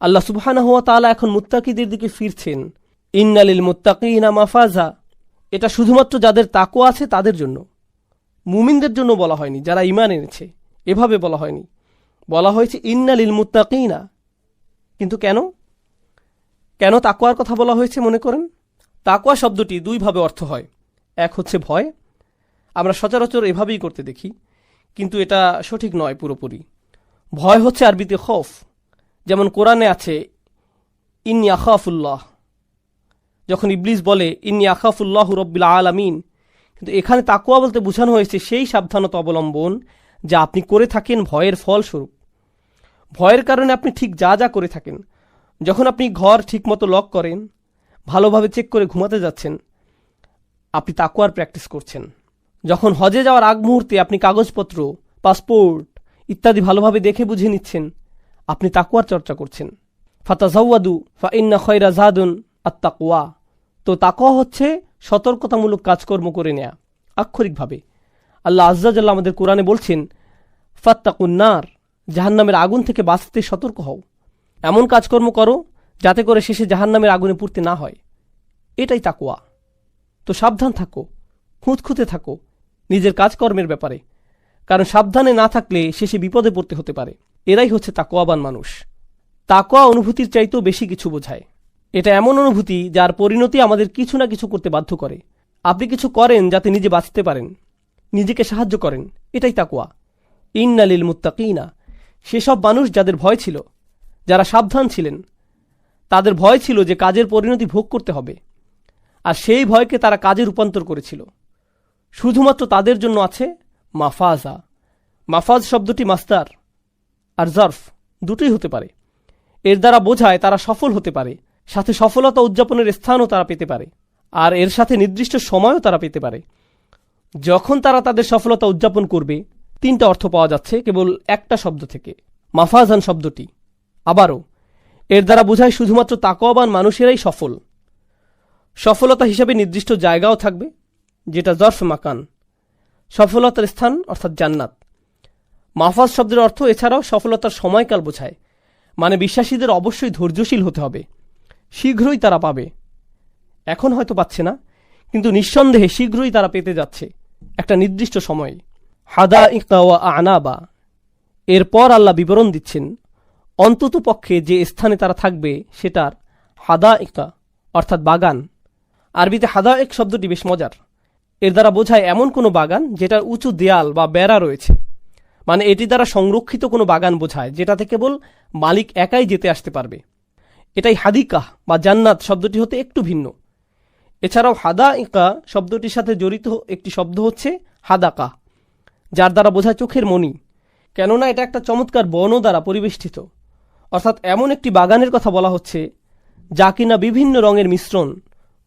আল্লাহ সুবহানা হুয়া তাআলা এখন মুত্তাকিদের দিকে ফিরছেন। ইন্নালিল মুত্তাকিনা মাফাজা। এটা শুধুমাত্র যাদের তাকো আছে তাদের জন্য। মুমিনদের জন্য বলা হয়নি, যারা ইমান এনেছে। এভাবে বলা হয়নি। বলা হয়েছে ইন্নালিল মুত্তাকিনা। কিন্তু কেন? কেন তাকোয়ার কথা বলা হয়েছে মনে করেন? তাকোয়া শব্দটি দুইভাবে অর্থ হয়। এক হচ্ছে ভয়। আমরা সচরাচর এভাবেই করতে দেখি। কিন্তু এটা সঠিক নয় পুরোপুরি। ভয় হচ্ছে আরবিতে খফ। যেমন কোরআনে আছে, ইন্নি আখাফুল্লাহ। যখন ইবলিস বলে, ইন্নি আখাফুল্লাহ রব্বিল আলামিন। কিন্তু এখানে তাকুয়া বলতে বোঝানো হয়েছে সেই সাবধানতা অবলম্বন যা আপনি করে থাকেন ভয়ের ফলস্বরূপ। ভয়ের কারণে আপনি ঠিক যা যা করে থাকেন। যখন আপনি ঘর ঠিকমতো লক করেন, ভালোভাবে চেক করে ঘুমাতে যাচ্ছেন, আপনি তাকুয়ার প্র্যাকটিস করছেন। যখন হজে যাওয়ার আগ মুহূর্তে আপনি কাগজপত্র, পাসপোর্ট ইত্যাদি ভালোভাবে দেখে বুঝে নিচ্ছেন আপনি তাকুয়ার চর্চা করছেন। ফাতাজাওয়াদু ফা ইন্না খয়রা জাদুন আত্মাকুয়া তো তাকুয়া হচ্ছে সতর্কতামূলক কাজকর্ম করে নেয়া, আক্ষরিকভাবে। আল্লাহ আজ্জাজাল্লাহ আমাদের কোরআনে বলছেন ফাত্তাকুন্নার জাহান্নামের আগুন থেকে বাঁচতে সতর্ক হও। এমন কাজকর্ম করো যাতে করে শেষে জাহান্নামের আগুনে পুড়তে না হয়। এটাই তাকুয়া তো সাবধান থাকো, খুঁতখুঁতে থাকো নিজের কাজকর্মের ব্যাপারে। কারণ সাবধানে না থাকলে শেষে বিপদে পড়তে হতে পারে। এরাই হচ্ছে তাকোয়াবান মানুষ। তাকোয়া অনুভূতির চাইতেও বেশি কিছু বোঝায়। এটা এমন অনুভূতি যার পরিণতি আমাদের কিছু না কিছু করতে বাধ্য করে। আপনি কিছু করেন যাতে নিজে বাঁচতে পারেন। নিজেকে সাহায্য করেন। এটাই তাকুয়া ইন্নালিল মুত্তাকিনা। সেসব মানুষ যাদের ভয় ছিল, যারা সাবধান ছিলেন, তাদের ভয় ছিল যে কাজের পরিণতি ভোগ করতে হবে। আর সেই ভয়কে তারা কাজে রূপান্তর করেছিল। শুধুমাত্র তাদের জন্য আছে মাফাজা। মাফাজ শব্দটি মাস্তার। আর জার্ফ দুটোই হতে পারে। এর দ্বারা বোঝায় তারা সফল হতে পারে। সাথে সফলতা উদযাপনের স্থানও তারা পেতে পারে। আর এর সাথে নির্দিষ্ট সময়ও তারা পেতে পারে। যখন তারা তাদের সফলতা উদযাপন করবে, তিনটা অর্থ পাওয়া যাচ্ছে কেবল একটা শব্দ থেকে। মাফাজান শব্দটি। আবারও, এর দ্বারা বোঝায় শুধুমাত্র তাকওয়াবান মানুষেরাই সফল। সফলতা হিসাবে নির্দিষ্ট জায়গাও থাকবে, যেটা জর্ফ মাকান। সফলতার স্থান অর্থাৎ জান্নাত। মাফাজ শব্দের অর্থ এছাড়াও সফলতার সময়কাল বোঝায়। মানে বিশ্বাসীদের অবশ্যই ধৈর্যশীল হতে হবে। শীঘ্রই তারা পাবে। এখন হয়তো পাচ্ছে না, কিন্তু নিঃসন্দেহে শীঘ্রই তারা পেতে যাচ্ছে একটা নির্দিষ্ট সময়ে। হাদা ইকাওয়া আনাবা। এরপর আল্লাহ বিবরণ দিচ্ছেন, অন্তত পক্ষে যে স্থানে তারা থাকবে সেটার হাদা ইকা অর্থাৎ বাগান। আরবিতে হাদা এক শব্দটি বেশ মজার। এর দ্বারা বোঝায় এমন কোনো বাগান যেটার উঁচু দেয়াল বা বেড়া রয়েছে। মানে এটি দ্বারা সংরক্ষিত কোনো বাগান বোঝায় যেটাতে কেবল মালিক একাই যেতে আসতে পারবে। এটাই হাদিকাহ বা জান্নাত শব্দটি হতে একটু ভিন্ন। এছাড়াও হাদা ইকা শব্দটির সাথে জড়িত একটি শব্দ হচ্ছে হাদাকা, যার দ্বারা বোঝায় চোখের মণি। কেননা এটা একটা চমৎকার বন দ্বারা পরিবেষ্টিত। অর্থাৎ এমন একটি বাগানের কথা বলা হচ্ছে, যা কিনা বিভিন্ন রঙের মিশ্রণ,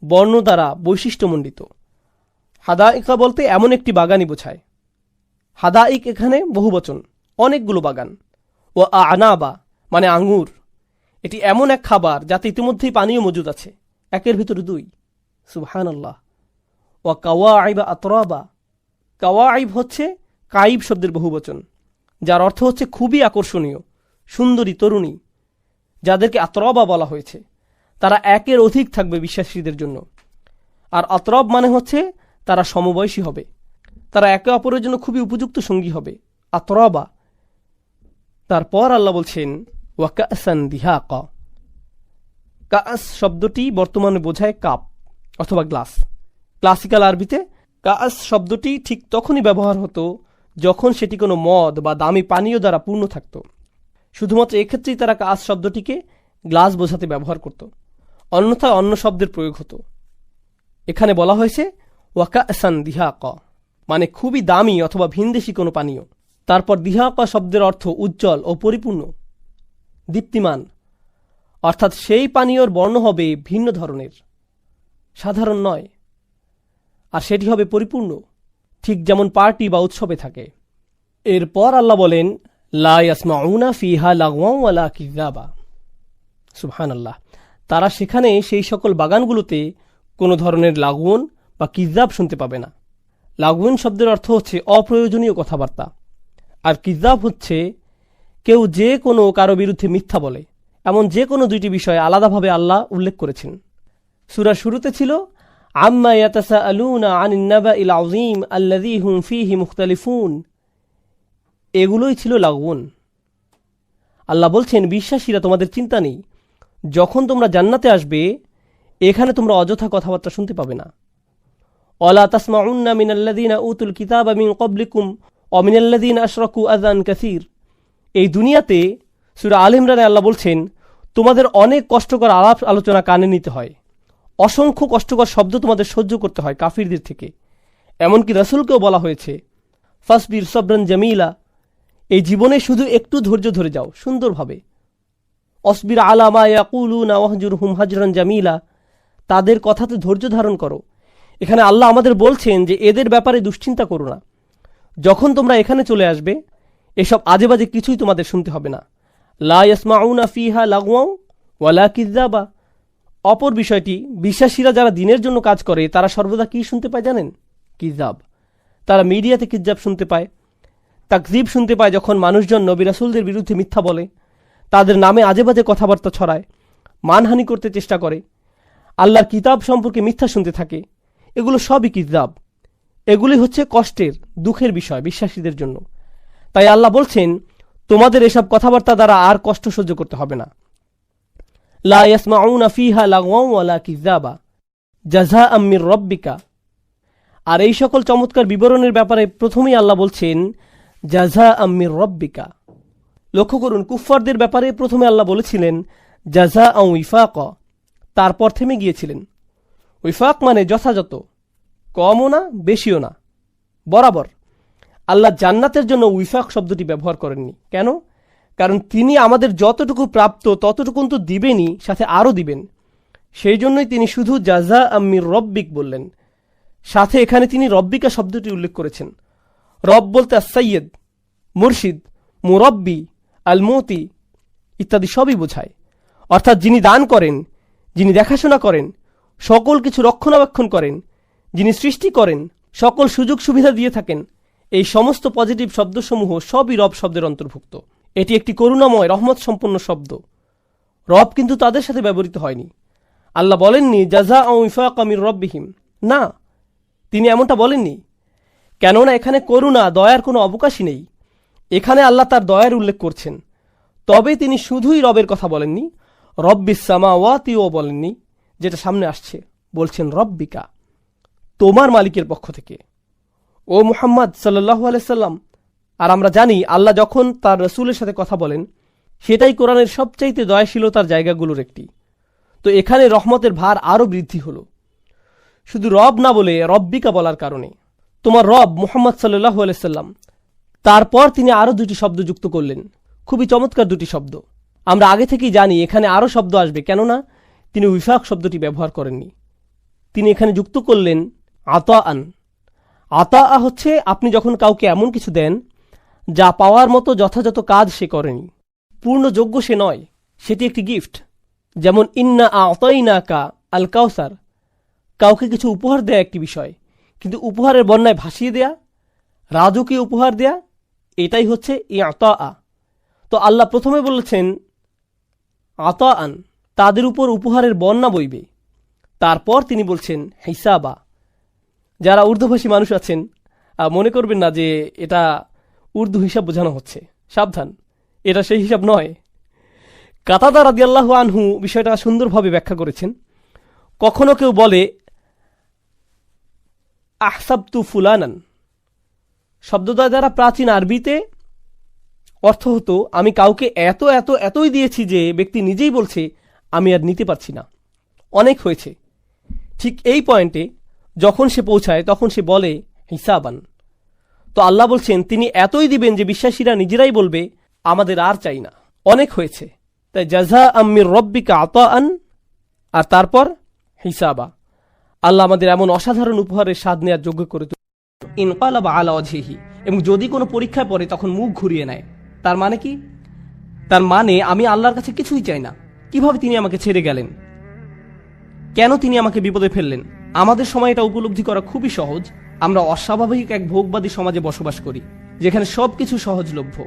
বর্ণ দ্বারা বৈশিষ্ট্যমণ্ডিত। হাদাইকা বলতে এমন একটি বাগানই বোঝায়। হাদাইক এখানে বহুবচন, অনেকগুলো বাগান। ও আনাবা মানে আঙ্গুর। এটি এমন এক খাবার যাতে ইতিমধ্যেই পানীয় মজুদ আছে। একের ভিতরে দুই। সুবহান আল্লাহ ও কাওয়া আইবা আতরাবা। কাওয়া আইব হচ্ছে কাইব শব্দের বহুবচন, যার অর্থ হচ্ছে খুবই আকর্ষণীয়, সুন্দরী, তরুণী, যাদেরকে আতরবা বলা হয়েছে। তারা একের অধিক থাকবে বিশ্বাসীদের জন্য। আর আতরব মানে হচ্ছে তারা সমবয়সী হবে। তারা একে অপরের জন্য খুবই উপযুক্ত সঙ্গী হবে। আতরবা তারপর আল্লাহ বলছেন ওয়াকাসান দিহা ক কাস শব্দটি বর্তমানে বোঝায় কাপ অথবা গ্লাস। ক্লাসিক্যাল আরবিতে, কাস শব্দটি ঠিক তখনই ব্যবহার হতো যখন সেটি কোনো মদ বা দামি পানীয় দ্বারা পূর্ণ থাকত। শুধুমাত্র এক্ষেত্রেই তারা কাস শব্দটিকে গ্লাস বোঝাতে ব্যবহার করত। অন্যথায় অন্য শব্দের প্রয়োগ হতো। এখানে বলা হয়েছে ওয়াকাসান দিহা ক মানে খুবই দামি অথবা ভিনদেশি কোনো পানীয়। তারপর দিহা ক শব্দের অর্থ উজ্জ্বল ও পরিপূর্ণ। দীপ্তিমান। অর্থাৎ সেই পানীয়র বর্ণ হবে ভিন্ন ধরনের। সাধারণ নয়। আর সেটি হবে পরিপূর্ণ। ঠিক যেমন পার্টি বা উৎসবে থাকে। এরপর আল্লাহ বলেন, লা ইয়াসমাউনা ফিহা লাগওয়ালা সুবহান আল্লাহ তারা সেখানে সেই সকল বাগানগুলোতে কোনো ধরনের লাগুন বা কিজাব শুনতে পাবে না। লাগুন শব্দের অর্থ হচ্ছে অপ্রয়োজনীয় কথাবার্তা। আর কিজাব হচ্ছে কেউ যে কোনো কারও বিরুদ্ধে মিথ্যা বলে। এমন যে কোনো দুইটি বিষয়ে আলাদাভাবে আল্লাহ উল্লেখ করেছেন। সুরা শুরুতে ছিল, আম্মা ইয়াতাসা আলুনা আনিন্নাবা ইল আজিম আল্লাদি হুম ফিহি মুখতালিফুন। এগুলোই ছিল লাগউন আল্লাহ বলছেন, বিশ্বাসীরা, তোমাদের চিন্তা নেই। যখন তোমরা জান্নাতে আসবে, এখানে তোমরা অযথা কথাবার্তা শুনতে পাবে না। অলা তাসমাউন্না মিনাল্লাদিনা উতুল কিতাব মিন কবলিকুম অমিনাল্লাদিন আশরাকু আজান কাসির। এই দুনিয়াতে সুরা আল ইমরানে আল্লাহ বলছেন, তোমাদের অনেক কষ্টকর আলাপ আলোচনা কানে নিতে হয়। অসংখ্য কষ্টকর শব্দ তোমাদের সহ্য করতে হয় কাফিরদের থেকে। এমনকি রসুলকেও বলা হয়েছে, ফাসবির সবরান জামিলা, এই জীবনে শুধু একটু ধৈর্য ধরে যাও, সুন্দরভাবে। অসবির আলামা ইয়াকুলু নাওয়াহজুর হুম হাজরান জামিলা, তাদের কথাতে ধৈর্য ধারণ করো এখানে আল্লাহ আমাদের বলছেন যে এদের ব্যাপারে দুশ্চিন্তা করো না। যখন তোমরা এখানে চলে আসবে, এসব আজে বাজে কিছুই তোমাদের শুনতে হবে না। লা ফিহা লাগওয়াও ওয়ালা কিজাবা অপর বিষয়টি, বিশ্বাসীরা যারা দিনের জন্য কাজ করে, তারা সর্বদা কি শুনতে পায় জানেন? কিজাব তারা মিডিয়াতে কিজাব শুনতে পায় তাকজিব শুনতে পায় যখন মানুষজন নবী রাসুলদের বিরুদ্ধে মিথ্যা বলে, তাদের নামে আজে বাজে কথাবার্তা ছড়ায়, মানহানি করতে চেষ্টা করে। আল্লাহর কিতাব সম্পর্কে মিথ্যা শুনতে থাকে। এগুলো সবই কিতাব? এগুলি হচ্ছে কষ্টের, দুঃখের বিষয় বিশ্বাসীদের জন্য। তাই আল্লাহ বলছেন, তোমাদের এসব কথাবার্তা দ্বারা আর কষ্ট সহ্য করতে হবে না। লা ফিহা আম্মির রব্বিকা। আর এই সকল চমৎকার বিবরণের ব্যাপারে প্রথমেই আল্লাহ বলছেন জাযা আম্মির রব্বিকা। লক্ষ্য করুন, কুফফারদের ব্যাপারে প্রথমে আল্লাহ বলেছিলেন জাযা আউ ইফাক তারপর থেমে গিয়েছিলেন। উইফাক মানে যথাযথ, কমও না, বেশিও না। বরাবর। আল্লাহ জান্নাতের জন্য উইফাক শব্দটি ব্যবহার করেননি। কেন? কারণ তিনি আমাদের যতটুকু প্রাপ্ত ততটুকুন তো দিবেনই, সাথে আরও দিবেন। সেই জন্যই তিনি শুধু জাজা আম্মির রব্বিক বললেন। সাথে এখানে তিনি রব্বিকা শব্দটি উল্লেখ করেছেন। রব বলতে সৈয়দ মুর্শিদ, মুরব্বি, আলমতি ইত্যাদি সবই বোঝায়। অর্থাৎ যিনি দান করেন, যিনি দেখাশোনা করেন সকল কিছু রক্ষণাবেক্ষণ করেন, যিনি সৃষ্টি করেন, সকল সুযোগ সুবিধা দিয়ে থাকেন। এই সমস্ত পজিটিভ শব্দসমূহ সবই রব শব্দের অন্তর্ভুক্ত। এটি একটি করুণাময় রহমত সম্পন্ন শব্দ। রব কিন্তু তাদের সাথে ব্যবহৃত হয়নি। আল্লাহ বলেননি জাজা ও ইফাক আমির রব্বিহিম। না, তিনি এমনটা বলেননি। কেননা এখানে করুণা, দয়ার কোনো অবকাশই নেই। এখানে আল্লাহ তার দয়ার উল্লেখ করছেন। তবে তিনি শুধুই রবের কথা বলেননি, রব্বিস সামাওয়াতিও বলেননি যেটা সামনে আসছে, বলছেন, রব্বিকা, তোমার মালিকের পক্ষ থেকে। ও মুহাম্মদ সাল্লাহ আলাইসাল্লাম আর আমরা জানি, আল্লাহ যখন তার রসুলের সাথে কথা বলেন, সেটাই কোরআনের সবচাইতে দয়াশীলতার জায়গাগুলোর একটি। তো এখানে রহমতের ভার আরও বৃদ্ধি হলো। শুধু রব না বলে রব্বিকা বলার কারণে। তোমার রব মুহাম্মদ সাল্লাহ আলাইসাল্লাম তারপর তিনি আরও দুটি শব্দ যুক্ত করলেন। খুবই চমৎকার দুটি শব্দ। আমরা আগে থেকেই জানি, এখানে আরও শব্দ আসবে। কেননা তিনি উইফাক শব্দটি ব্যবহার করেননি। তিনি এখানে যুক্ত করলেন আতা আন আতা আ হচ্ছে আপনি যখন কাউকে এমন কিছু দেন, যা পাওয়ার মতো যথাযথ কাজ সে করেনি। পূর্ণ যোগ্য সে নয়, সেটি একটি গিফট যেমন, ইন্না আতাইনা কা আল কাউসার কাউকে কিছু উপহার দেয়া একটি বিষয়, কিন্তু উপহারের বন্যায় ভাসিয়ে দেয়া রাজকীয় উপহার দেয়া, এটাই হচ্ছে ই আতা আ তো আল্লাহ প্রথমে বলেছেন আতা আন তাদের উপর উপহারের বন্যা বইবে। তারপর তিনি বলছেন, হিসাবা। যারা উর্দুভাষী মানুষ আছেন মনে করবেন না যে এটা উর্দু হিসাব বোঝানো হচ্ছে। সাবধান, এটা সেই হিসাব নয়। কাতাদা রাদিয়াল্লাহ আনহু বিষয়টা সুন্দরভাবে ব্যাখ্যা করেছেন। কখনো কেউ বলে, আহসাবতু ফুলানান। শব্দদ্বয় দ্বারা প্রাচীন আরবিতে অর্থ হতো, আমি কাউকে এত এত, এতই দিয়েছি যে ব্যক্তি নিজেই বলছে আমি আর নিতে পারছি না। অনেক হয়েছে। ঠিক এই পয়েন্টে যখন সে পৌঁছায়, তখন সে বলে, হিসাবান। তো আল্লাহ বলছেন, তিনি এতই দিবেন যে বিশ্বাসীরা নিজেরাই বলবে, আমাদের আর চাই না। অনেক হয়েছে। তাই জাজা আম্মির রব্বিকা আতা আন আর তারপর হিসাবা। আল্লাহ আমাদের এমন অসাধারণ উপহারের স্বাদ নেওয়ার যোগ্য করে তুলে ইনকালাব আলা অজহিহি এবং যদি কোনো পরীক্ষায় পড়ে, তখন মুখ ঘুরিয়ে নেয়। তার মানে কি? তার মানে আমি আল্লাহর কাছে কিছুই চাই না। কীভাবে তিনি আমাকে ছেড়ে গেলেন? কেন তিনি আমাকে বিপদে ফেললেন? আমাদের সময় এটা উপলব্ধি করা খুবই সহজ। আমরা অস্বাভাবিক এক ভোগবাদী সমাজে বসবাস করি, যেখানে সব কিছু সহজলভ্য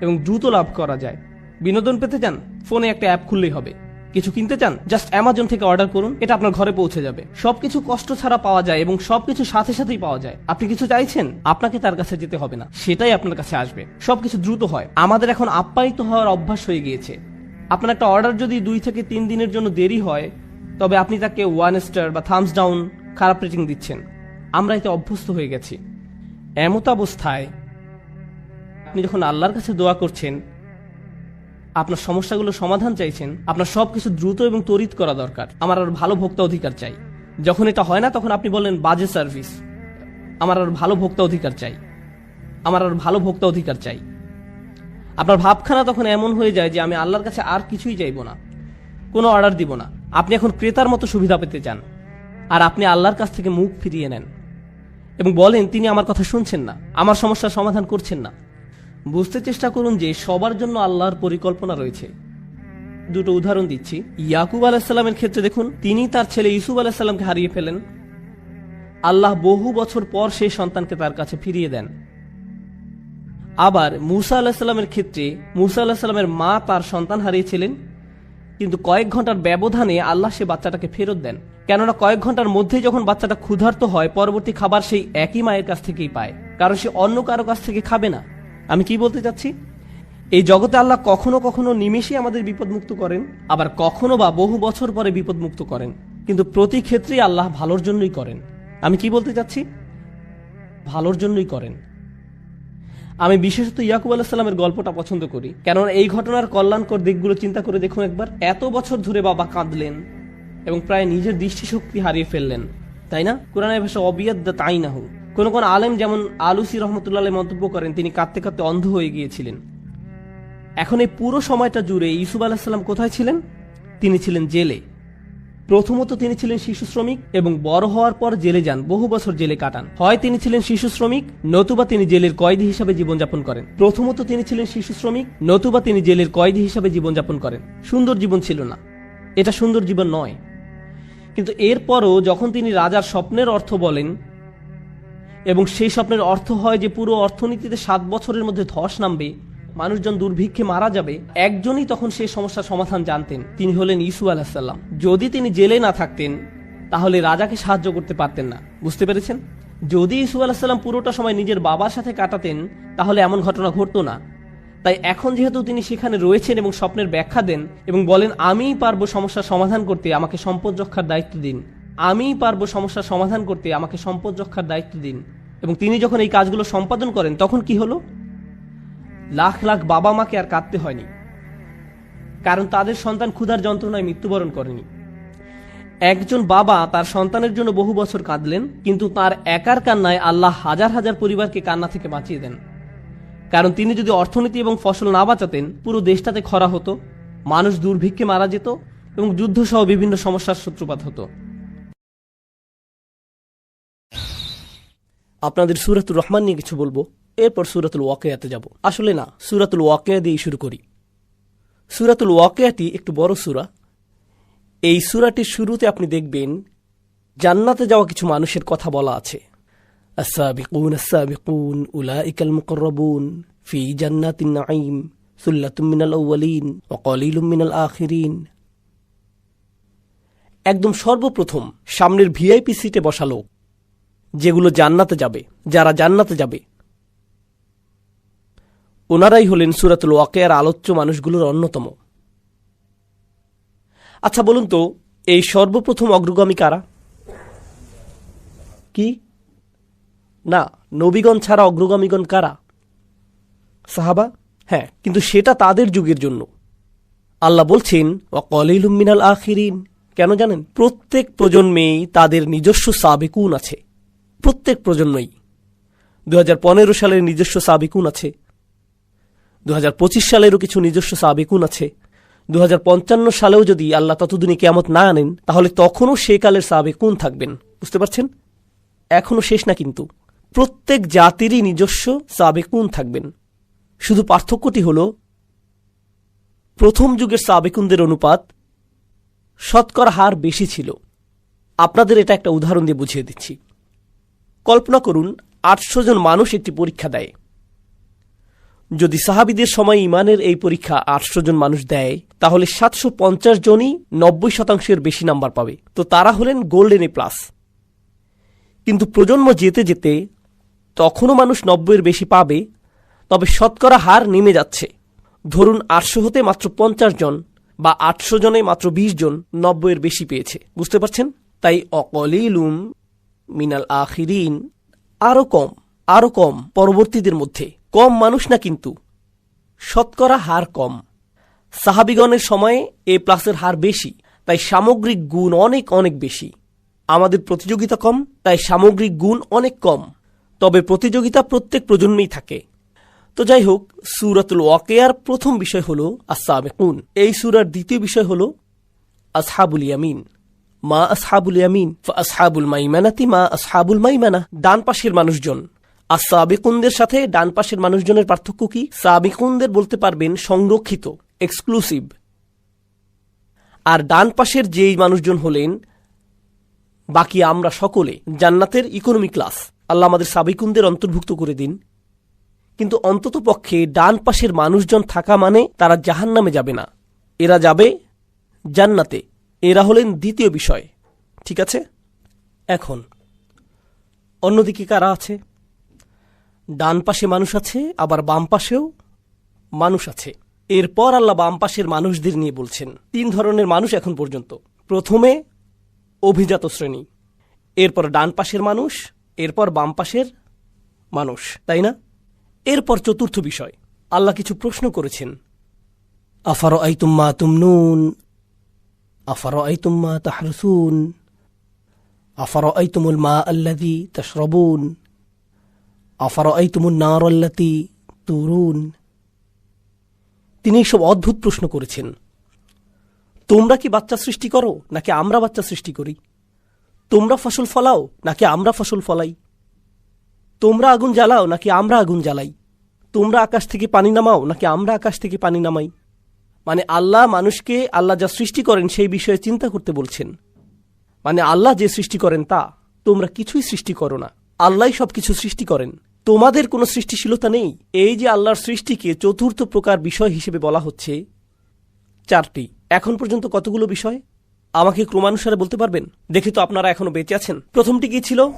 এবং দ্রুত লাভ করা যায়। বিনোদন পেতে চান? ফোনে একটা অ্যাপ খুললেই হবে। কিছু কিনতে চান? জাস্ট অ্যামাজন থেকে অর্ডার করুন, এটা আপনার ঘরে পৌঁছে যাবে। সবকিছু কষ্ট ছাড়া পাওয়া যায় এবং সবকিছু সাথে সাথেই পাওয়া যায়। আপনি কিছু চাইছেন? আপনাকে তার কাছে যেতে হবে না। সেটাই আপনার কাছে আসবে। সবকিছু দ্রুত হয়। আমাদের এখন আপ্যায়িত হওয়ার অভ্যাস হয়ে গিয়েছে। আপনার একটা অর্ডার যদি দুই থেকে তিন দিনের জন্য দেরি হয়, তবে আপনি তাকে ওয়ান স্টার বা থামস ডাউন খারাপ রেটিং দিচ্ছেন। আমরা এতে অভ্যস্ত হয়ে গেছি। এমত অবস্থায় আপনি যখন আল্লাহর কাছে দোয়া করছেন, আপনার সমস্যাগুলো সমাধান চাইছেন, আপনার সব কিছু দ্রুত এবং তড়িৎ করা দরকার। আমার আর ভালো ভোক্তা অধিকার চাই। যখন এটা হয় না, তখন আপনি বলেন বাজে সার্ভিস আমার আর ভালো ভোক্তা অধিকার চাই। আমার আর ভালো ভোক্তা অধিকার চাই। আপনার ভাবখানা তখন এমন হয়ে যায় যে আমি আল্লাহর কাছে আর কিছুই চাইব না। কোনো অর্ডার দিব না। আপনি এখন ক্রেতার মতো সুবিধা পেতে চান। আর আপনি আল্লাহর কাছ থেকে মুখ ফিরিয়ে নেন। এবং বলেন, তিনি আমার কথা শুনছেন না। আমার সমস্যার সমাধান করছেন না। বুঝতে চেষ্টা করুন যে সবার জন্য আল্লাহর পরিকল্পনা রয়েছে। দুটো উদাহরণ দিচ্ছি। ইয়াকুব আলাহিসাল্লামের ক্ষেত্রে দেখুন, তিনি তার ছেলে ইসুফ আলাহিসাল্লামকে হারিয়ে ফেলেন। আল্লাহ বহু বছর পর সেই সন্তানকে তার কাছে ফিরিয়ে দেন। আবার মুসা আলাহিসাল্লামের ক্ষেত্রে, মুসা আলাহিসাল্লামের মা তার সন্তান হারিয়েছিলেন, কিন্তু কয়েক ঘণ্টার ব্যবধানে আল্লাহ সে বাচ্চাটাকে ফেরত দেন। কেননা কয়েক ঘণ্টার মধ্যেই যখন বাচ্চাটা ক্ষুধার্ত হয়, পরবর্তী খাবার সেই একই মায়ের কাছ থেকেই পায়, কারণ সে অন্য কারও কাছ থেকে খাবে না। আমি কি বলতে চাচ্ছি? এই জগতে আল্লাহ কখনো কখনো নিমেষে আমাদের বিপদমুক্ত করেন, আবার কখনো বা বহু বছর পরে বিপদমুক্ত করেন, কিন্তু প্রতি ক্ষেত্রেই আল্লাহ ভালোর জন্যই করেন। আমি কি বলতে চাচ্ছি? ভালোর জন্যই করেন। আমি বিশেষত ইয়াকুব আলাহিসাল্লামের গল্পটা পছন্দ করি। কেননা এই ঘটনার কল্যাণকর দিকগুলো চিন্তা করে দেখুন একবার। এত বছর ধরে বাবা কাঁদলেন এবং প্রায় নিজের দৃষ্টিশক্তি হারিয়ে ফেললেন। তাই না? কোরআনের ভাষা অবিয়াদ্দা তাই না হোক কোন কোন আলেম যেমন আলুসি রহমতুল্লাহ মন্তব্য করেন, তিনি কাঁদতে কাঁদতে অন্ধ হয়ে গিয়েছিলেন। এখন এই পুরো সময়টা জুড়ে ইসুফ আলাহিসাল্লাম কোথায় ছিলেন? তিনি ছিলেন জেলে। প্রথমত তিনি ছিলেন শিশু শ্রমিক এবং বড় হওয়ার পর জেলে যান, বহু বছর জেলে কাটান। হয় তিনি ছিলেন শিশু শ্রমিক, নতুবা তিনি জেলের কয়েদি হিসাবে জীবনযাপন করেন। প্রথমত তিনি ছিলেন শিশু শ্রমিক, নতুবা তিনি জেলের কয়েদি হিসাবে জীবনযাপন করেন। সুন্দর জীবন ছিল না। এটা সুন্দর জীবন নয়। কিন্তু এরপরও যখন তিনি রাজার স্বপ্নের অর্থ বলেন, এবং সেই স্বপ্নের অর্থ হয় যে পুরো অর্থনীতিতে সাত বছরের মধ্যে ধস নামবে মানুষজন দুর্ভিক্ষে মারা যাবে, একজনই তখন সেই সমস্যার সমাধান জানতেন। তিনি হলেন ইসু আলাহিসাল্লাম যদি তিনি জেলে না থাকতেন, তাহলে রাজাকে সাহায্য করতে পারতেন না। বুঝতে পেরেছেন? যদি ইসু আলাহিসাল্লাম পুরোটা সময় নিজের বাবার সাথে কাটাতেন, তাহলে এমন ঘটনা ঘটতো না। তাই এখন যেহেতু তিনি সেখানে রয়েছেন এবং স্বপ্নের ব্যাখ্যা দেন এবং বলেন, আমিই পারব সমস্যার সমাধান করতে, আমাকে সম্পদ রক্ষার দায়িত্ব দিন। আমিই পারব সমস্যার সমাধান করতে, আমাকে সম্পদ রক্ষার দায়িত্ব দিন। এবং তিনি যখন এই কাজগুলো সম্পাদন করেন, তখন কি হলো? লাখ লাখ বাবা মাকে আর কাঁদতে হয়নি। কারণ তাদের সন্তান ক্ষুধার যন্ত্রণায় মৃত্যুবরণ করেনি। একজন বাবা তার সন্তানের জন্য বহু বছর কাঁদলেন, কিন্তু তার একার কান্নায় আল্লাহ হাজার হাজার পরিবারকে কান্না থেকে বাঁচিয়ে দেন। কারণ তিনি যদি অর্থনীতি এবং ফসল না বাঁচাতেন, পুরো দেশটাতে খরা হতো, মানুষ দুর্ভিক্ষে মারা যেত এবং যুদ্ধ সহ বিভিন্ন সমস্যার সূত্রপাত হতো। আপনাদের সুরাতুর রহমান নিয়ে কিছু বলব। এরপর সুরাতুল ওয়াকেয়াতে যাব আসলে না সুরাতুল ওয়াকেয়া দিয়ে শুরু করি সুরাতুল ওয়াকেয়াটি একটু বড় সুরা এই সুরাটির শুরুতে আপনি দেখবেন জান্নাতে যাওয়া কিছু মানুষের কথা বলা আছে السابقون السابقون أولئك المقربون في جنات النعيم ثلة من الأولين وقليل من الآخرين একদম সর্বপ্রথম সামনের ভিআইপি সিটে বসা লোক যেগুলো জান্নাতে যাবে যারা জান্নাতে যাবে ওনারাই হলেন সুরাতুল ওয়াকেয়ার আলোচ্য মানুষগুলোর অন্যতম। আচ্ছা বলুন তো, এই সর্বপ্রথম অগ্রগামী কারা? কি? না, নবীগণ ছাড়া অগ্রগামীগণ কারা? সাহাবা? হ্যাঁ কিন্তু সেটা তাদের যুগের জন্য। আল্লাহ বলছেন অকলিলুম মিনাল আখিরিন। কেন জানেন? প্রত্যেক প্রজন্মেই তাদের নিজস্ব সাবেকুন আছে। প্রত্যেক প্রজন্মই। দু হাজার পনেরো সালের নিজস্ব সাবেকুন আছে। দু হাজার পঁচিশ সালেরও কিছু নিজস্ব সাবেকুন আছে। দু হাজার পঞ্চান্ন সালেও যদি আল্লাহ ততদিনে কেয়ামত না আনেন, তাহলে তখনও সে কালের সাবেকুন থাকবেন। বুঝতে পারছেন? এখনও শেষ না কিন্তু। প্রত্যেক জাতিরই নিজস্ব সাবেকুন থাকবেন। শুধু পার্থক্যটি হল, প্রথম যুগের সাবেকুনদের অনুপাত শতকরা হার বেশি ছিল। আপনাদের এটা একটা উদাহরণ দিয়ে বুঝিয়ে দিচ্ছি। কল্পনা করুন, আটশো জন মানুষ একটি পরীক্ষা দেয়। যদি সাহাবিদের সময় ইমানের এই পরীক্ষা আটশো জন মানুষ দেয়, তাহলে সাতশো পঞ্চাশ জনই নব্বই শতাংশের বেশি নাম্বার পাবে। তো তারা হলেন গোল্ডেন এ প্লাস। কিন্তু প্রজন্ম যেতে যেতে তখনও মানুষ নব্বইয়ের বেশি পাবে, তবে শতকরা হার নেমে যাচ্ছে। ধরুন আটশো হতে মাত্র পঞ্চাশ জন বা আটশো জনে মাত্র বিশ জন নব্বইয়ের বেশি পেয়েছে। বুঝতে পারছেন? তাই অকলিলুম মিনাল আখিরিন আরও কম আরও কম পরবর্তীদের মধ্যে। কম মানুষ না কিন্তু। শতকরা হার কম। সাহাবিগণের সময়ে এ প্লাসের হার বেশি, তাই সামগ্রিক গুণ অনেক অনেক বেশি। আমাদের প্রতিযোগিতা কম, তাই সামগ্রিক গুণ অনেক কম। তবে প্রতিযোগিতা প্রত্যেক প্রজন্মেই থাকে। তো যাই হোক, সুরাতুল ওয়াকেয়ার প্রথম বিষয় হল আসাবেকুন এই সুরার দ্বিতীয় বিষয় হল আসহাবুল ইয়ামিন। মা আসহাবুল ইয়ামিন আসহাবুল মাইমানাতি, মা আসহাবুল মাইমানা, ডান পাশের মানুষজন। আর সাবিকুনদের সাথে ডান পাশের মানুষজনের পার্থক্য কি? সাবিকুনদের বলতে পারবেন সংরক্ষিত এক্সক্লুসিভ আর ডান পাশের যেই মানুষজন হলেন, বাকি আমরা সকলে জান্নাতের ইকোনমি ক্লাস আল্লাহ আমাদের সাবিকুনদের অন্তর্ভুক্ত করে দিন। কিন্তু অন্তত পক্ষে ডান পাশের মানুষজন থাকা মানে তারা জাহান নামে যাবে না। এরা যাবে জান্নাতে। এরা হলেন দ্বিতীয় বিষয়। ঠিক আছে? এখন। অন্যদিকে কারা আছে? ডান পাশে মানুষ আছে, আবার বাম পাশেও মানুষ আছে। এরপর আল্লাহ বাম পাশের মানুষদের নিয়ে বলছেন, তিন ধরনের মানুষ এখন পর্যন্ত। প্রথমে অভিজাত শ্রেণি, এরপর ডান পাশের মানুষ, এরপর বাম পাশের মানুষ, তাই না? এরপর চতুর্থ বিষয়, আল্লাহ কিছু প্রশ্ন করেছেন। আফার আইতুম্মা তুমনুন আফার আইতুম্মা তাহরসুন আফার আইতুমুল মা আল্লাদি তশরবুন। আফার আইতুমুল নার আল্লাতি তুরুন। তিনি সব অদ্ভুত প্রশ্ন করেছেন। তোমরা কি বাচ্চা সৃষ্টি করো, নাকি আমরা বাচ্চা সৃষ্টি করি? তোমরা ফসল ফলাও, নাকি আমরা ফসল ফলাই? তোমরা আগুন জ্বালাও, নাকি আমরা আগুন জ্বালাই? তোমরা আকাশ থেকে পানি নামাও, নাকি আমরা আকাশ থেকে পানি নামাই? মানে আল্লাহ মানুষকে, আল্লাহ যা সৃষ্টি করেন, সেই বিষয়ে চিন্তা করতে বলছেন। মানে আল্লাহ যে সৃষ্টি করেন তা, তোমরা কিছুই সৃষ্টি করো না। আল্লাহ সবকিছু সৃষ্টি করেন। তোমাদের কোনো সৃষ্টিশীলতা নেই? এই যে আল্লাহর সৃষ্টিকে চতুর্থ প্রকার বিষয় হিসেবে বলা হচ্ছে, চারটি। এখন পর্যন্ত কতগুলো বিষয়? আমাকে ক্রমানুসারে বলতে পারবেন? দেখি তো আপনারা এখনও বেঁচে আছেন। প্রথমটি কি ছিল?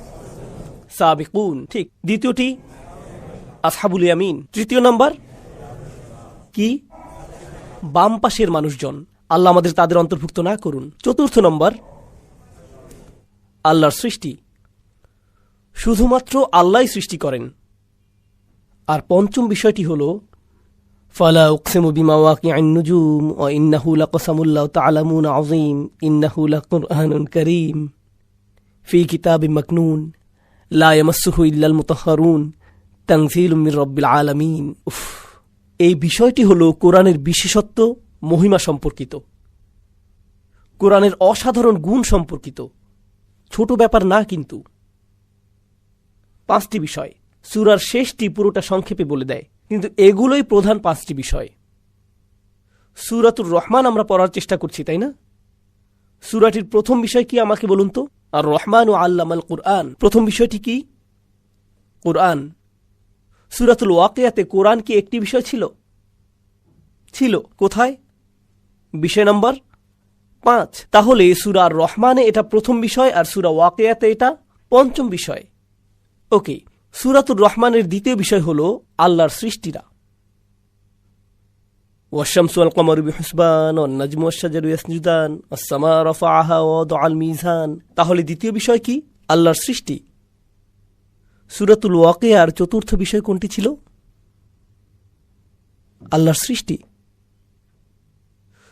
সাবিকুন, ঠিক। দ্বিতীয়টি, আসহাবুল ইয়ামিন। তৃতীয় নাম্বার, কি? বাম পাশের মানুষজন। আল্লাহ আমাদের তাদের অন্তর্ভুক্ত না করুন। চতুর্থ নম্বর, আল্লাহর সৃষ্টি। শুধুমাত্র আল্লাহ সৃষ্টি করেন। আর পঞ্চম বিষয়টি হল, ফালা উকসিমু বিমা ওয়াকিআন নুজুম ওয়া ইন্নাহু লাকসামুল্লাহ তাআলামুন আযীম, ইন্নাহু লাকুরআনুন কারীম, ফি কিতাবিম মাকনুন, লা ইয়ামাসসুহু ইল্লাল মুতাহহারুন তানজিলুম মির রাব্বিল আলামিন। উফ, এই বিষয়টি হল কোরআনের বিশেষত্ব মহিমা সম্পর্কিত। কোরআনের অসাধারণ গুণ সম্পর্কিত। ছোট ব্যাপার না কিন্তু পাঁচটি বিষয়। সুরার শেষটি পুরোটা সংক্ষেপে বলে দেয়। কিন্তু এগুলোই প্রধান পাঁচটি বিষয়। সুরাতুর রহমান আমরা পড়ার চেষ্টা করছি, তাই না? সুরাটির প্রথম বিষয় কি আমাকে বলুন তো? আর রহমান ও আল্লাম আল কোরআন। প্রথম বিষয়টি কি? কোরআন। সুরাতুল ওয়াকিয়াতে কোরআন কি একটি বিষয় ছিল? ছিল। কোথায়? বিষয় নম্বর পাঁচ। তাহলে সুরা রহমানে এটা প্রথম বিষয় আর সুরা ওয়াকিয়াতে এটা পঞ্চম বিষয়। ওকে, সুরাতুর রহমানের দ্বিতীয় বিষয় হল আল্লাহর সৃষ্টিরা। ওয়াশামসু আল কমর বিহসবান অন্নাজমু আশাজারু ইয়াসজুদান আসসামা রফা আহা ওয়াদ আল মিজান তাহলে দ্বিতীয় বিষয় কি? আল্লাহর সৃষ্টি। সুরাতুল ওয়াকেয়ার চতুর্থ বিষয় কোনটি ছিল? আল্লাহর সৃষ্টি।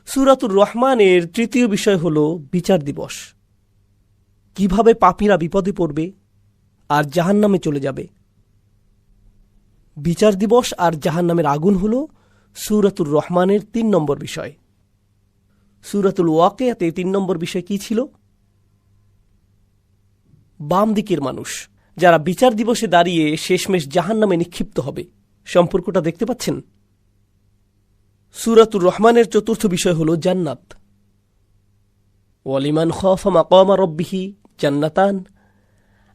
সুরাতুর রহমানের তৃতীয় বিষয় হল বিচার দিবস। কীভাবে পাপীরা বিপদে পড়বে? আর জাহান্নামে চলে যাবে। বিচার দিবস আর জাহান্নামের আগুন হল সুরাতুর রহমানের তিন নম্বর বিষয়। সুরাতুল ওয়াকেয়াতে তিন নম্বর বিষয় কি ছিল? বাম দিকের মানুষ, যারা বিচার দিবসে দাঁড়িয়ে শেষমেশ জাহান্নামে নিক্ষিপ্ত হবে। সম্পর্কটা দেখতে পাচ্ছেন? সুরাতুর রহমানের চতুর্থ বিষয় হল জান্নাত। ওয়ালিমান খফা মাকামা রব্বিহি জান্নাতান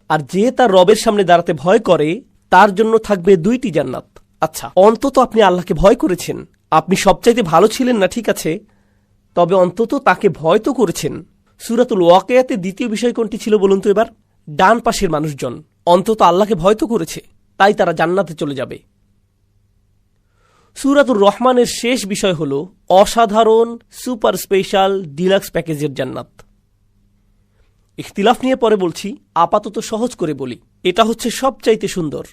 আর যে তার রবের সামনে দাঁড়াতে ভয় করে, তার জন্য থাকবে দুইটি জান্নাত। আচ্ছা অন্তত আপনি আল্লাহকে ভয় করেছেন। আপনি সবচাইতে ভালো ছিলেন না, ঠিক আছে? তবে অন্তত তাকে ভয় তো করেছেন। সুরাতুল ওয়াকেয়াতে দ্বিতীয় বিষয় কোনটি ছিল বলুন তো এবার? ডান পাশের মানুষজন। অন্তত আল্লাহকে ভয় তো করেছে, তাই তারা জান্নাতে চলে যাবে। সুরাতুর রহমানের শেষ বিষয় হল, অসাধারণ, সুপার স্পেশাল, ডিলাক্স প্যাকেজের জান্নাত। ইখতিলাফ নিয়ে পরে বলছি, আপাতত সহজ করে বলি, এটা হচ্ছে সবচাইতে সুন্দর।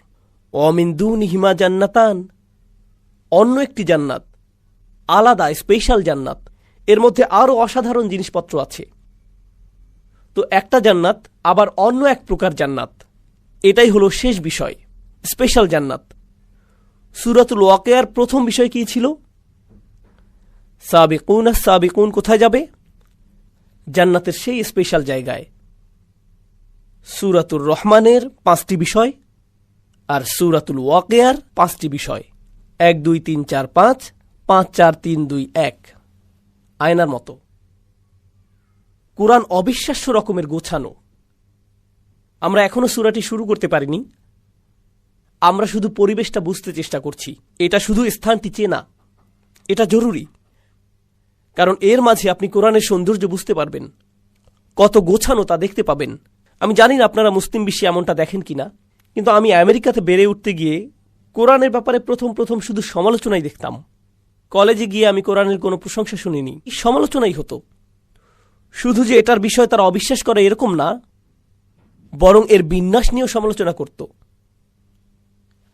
অমিন্দু নিহিমা জান্নাতান, অন্য একটি জান্নাত, আলাদা, স্পেশাল জান্নাত, এর মধ্যে আরও অসাধারণ জিনিসপত্র আছে। তো একটা জান্নাত, আবার অন্য এক প্রকার জান্নাত, এটাই হলো শেষ বিষয়, স্পেশাল জান্নাত। সুরাতুল ওয়াকেয়ার প্রথম বিষয় কি ছিল? সাবিকুন আর সাবিকুন কোথায় যাবে? জান্নাতের সেই স্পেশাল জায়গায়। সুরাতুর রহমানের পাঁচটি বিষয় আর সুরাতুল ওয়াকেয়ার পাঁচটি বিষয়। এক, দুই, তিন, চার, পাঁচ পাঁচ, চার, তিন, দুই, এক। আয়নার মতো। কোরআন অবিশ্বাস্য রকমের গোছানো। আমরা এখনও সুরাটি শুরু করতে পারিনি। আমরা শুধু পরিবেশটা বুঝতে চেষ্টা করছি। এটা শুধু স্থানটি চেনা। এটা জরুরি। কারণ এর মাঝে আপনি কোরআনের সৌন্দর্য বুঝতে পারবেন। কত গোছানো তা দেখতে পাবেন। আমি জানি না আপনারা মুসলিম বিশ্বে এমনটা দেখেন কিনা, কিন্তু আমি আমেরিকাতে বেড়ে উঠতে গিয়ে কোরআনের ব্যাপারে প্রথম প্রথম শুধু সমালোচনাই দেখতাম। কলেজে গিয়ে আমি কোরআনের কোনো প্রশংসা শুনিনি। সমালোচনাই হতো। শুধু যে এটার বিষয় তারা অবিশ্বাস করে এরকম না, বরং এর বিন্যাস নিয়েও সমালোচনা করত।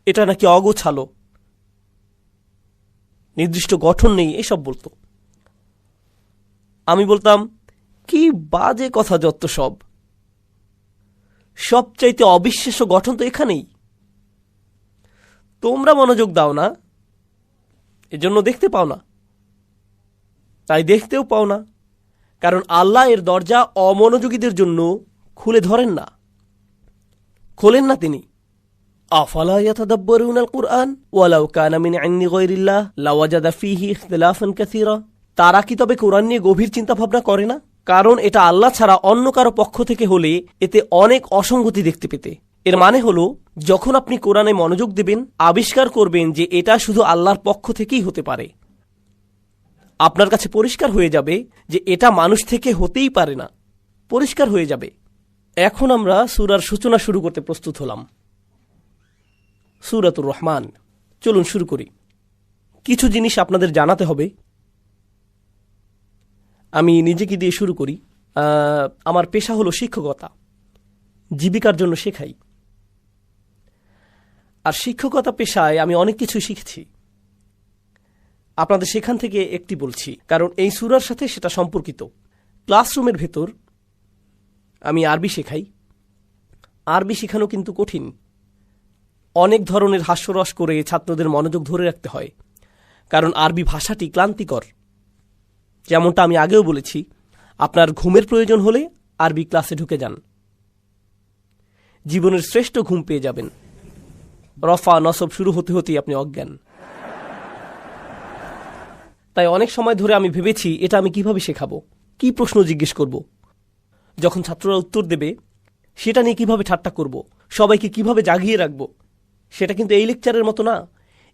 এটা নাকি অগোছালো। নির্দিষ্ট গঠন নেই, এসব বলতো। আমি বলতাম, কি বাজে কথা যত সব। সবচাইতে অবিশ্বাস্য গঠন তো এখানেই। তোমরা মনোযোগ দাও না। এজন্য দেখতে পাও না। তাই দেখতেও পাও না। কারণ আল্লাহ এর দরজা অমনোযোগীদের জন্য খুলে ধরেন না। খোলেন না তিনি। আফালা কুরআন ওয়ালাউ লাওয়াজাদা তারা কি তবে কোরআন নিয়ে গভীর চিন্তা ভাবনা করে না? কারণ এটা আল্লাহ ছাড়া অন্য কারও পক্ষ থেকে হলে এতে অনেক অসঙ্গতি দেখতে পেতে। এর মানে হলো, যখন আপনি কোরআনে মনোযোগ দেবেন, আবিষ্কার করবেন যে এটা শুধু আল্লাহর পক্ষ থেকেই হতে পারে। আপনার কাছে পরিষ্কার হয়ে যাবে যে এটা মানুষ থেকে হতেই পারে না। পরিষ্কার হয়ে যাবে। এখন আমরা সুরার সূচনা শুরু করতে প্রস্তুত হলাম। সুরাতুর রহমান। চলুন শুরু করি। কিছু জিনিস আপনাদের জানাতে হবে। আমি নিজেকে দিয়ে শুরু করি। আমার পেশা হলো শিক্ষকতা। জীবিকার জন্য শেখাই। আর শিক্ষকতা পেশায় আমি অনেক কিছু শিখেছি। আপনাদের সেখান থেকে একটি বলছি, কারণ এই সুরার সাথে সেটা সম্পর্কিত। ক্লাসরুমের ভেতর আমি আরবি শেখাই। আরবি শেখানো কিন্তু কঠিন। অনেক ধরনের হাস্যরস করে ছাত্রদের মনোযোগ ধরে রাখতে হয়, কারণ আরবি ভাষাটি ক্লান্তিকর। যেমনটা আমি আগেও বলেছি, আপনার ঘুমের প্রয়োজন হলে আরবি ক্লাসে ঢুকে যান। জীবনের শ্রেষ্ঠ ঘুম পেয়ে যাবেন। রফা নসব শুরু হতে হতেই আপনি অজ্ঞান। তাই অনেক সময় ধরে আমি ভেবেছি, এটা আমি কীভাবে শেখাবো? কি প্রশ্ন জিজ্ঞেস করব? যখন ছাত্ররা উত্তর দেবে, সেটা নিয়ে কীভাবে ঠাট্টা করব? সবাইকে কীভাবে জাগিয়ে রাখব? সেটা কিন্তু এই লেকচারের মতো না।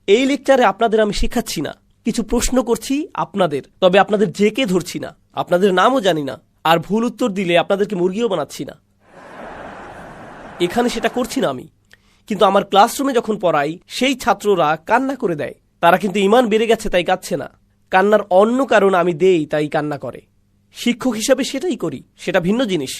এই লেকচারে আপনাদের আমি শেখাচ্ছি না। কিছু প্রশ্ন করছি আপনাদের, তবে আপনাদের জেকে ধরছি না, আপনাদের নামও জানি না, আর ভুল উত্তর দিলে আপনাদেরকে মুরগিও বানাচ্ছি না। এখানে সেটা করছি না আমি, কিন্তু আমার ক্লাসরুমে যখন পড়াই, সেই ছাত্ররা কান্না করে দেয়। তারা কিন্তু ইমান বেড়ে গেছে, তাই কাচ্ছে না। কান্নার অন্য কারণ আমি দেই, তাই কান্না করে। শিক্ষক হিসাবে সেটাই করি, সেটা ভিন্ন জিনিস।